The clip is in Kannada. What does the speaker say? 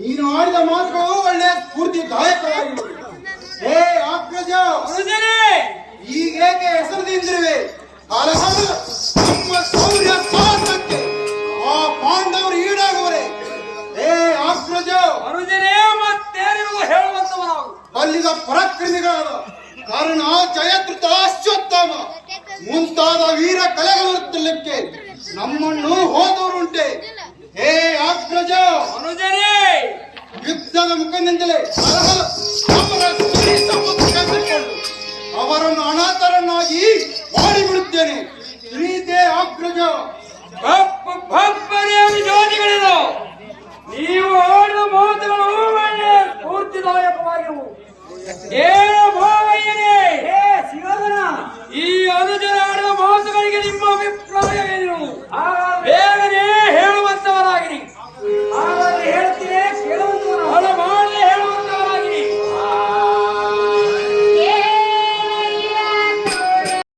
ನೀನು ಆಡಿದ ಮಾತುಗಳು ಒಳ್ಳೆ ಸ್ಫೂರ್ತಿದಾಯಕವಾಗಿವೆ ಹೇ ಆಕ್ರಜ ಈಗೇಕೆ ಹೆಸರು ನಿಂದಿರುವೆ ನಮ್ಮ ಶೌರ್ಯ ಸಾಹಸಕ್ಕೆ ಆ ಪಾಂಡವರು ಈಡಾಗುವರೆ. ಹೇ ಆಕ್ರಜ ಅನುಜನೇ ಮತ್ತೇನಿರುವ ಹೇಳುವಂತವನಾಗು. ಅಲ್ಲಿದ ಪರಾಕ್ರಮಿಗಳಾದ ಕಾರಣ ಜಯದೃತ ಅಶ್ವತ್ಥಾಮ ಮುಂತಾದ ವೀರ ಕಲೆಗಳಿದ್ದಲಿಕ್ಕೆ ನಮ್ಮನ್ನು ಹೋದವರುಂಟೆ. ಸಂಘದ ಮುಖಂದಿಂದಲೇ ಅವರನ್ನು ಅನಾಥರನ್ನಾಗಿ ಮಾಡಿಬಿಡುತ್ತೇನೆ ಪ್ರೀತೆ ಅಗ್ರಜ ನೀವು ಆಡಿದ ಮಾತುಗಳು ಸ್ಫೂರ್ತಿದಾಯಕವಾಗಿರುವು.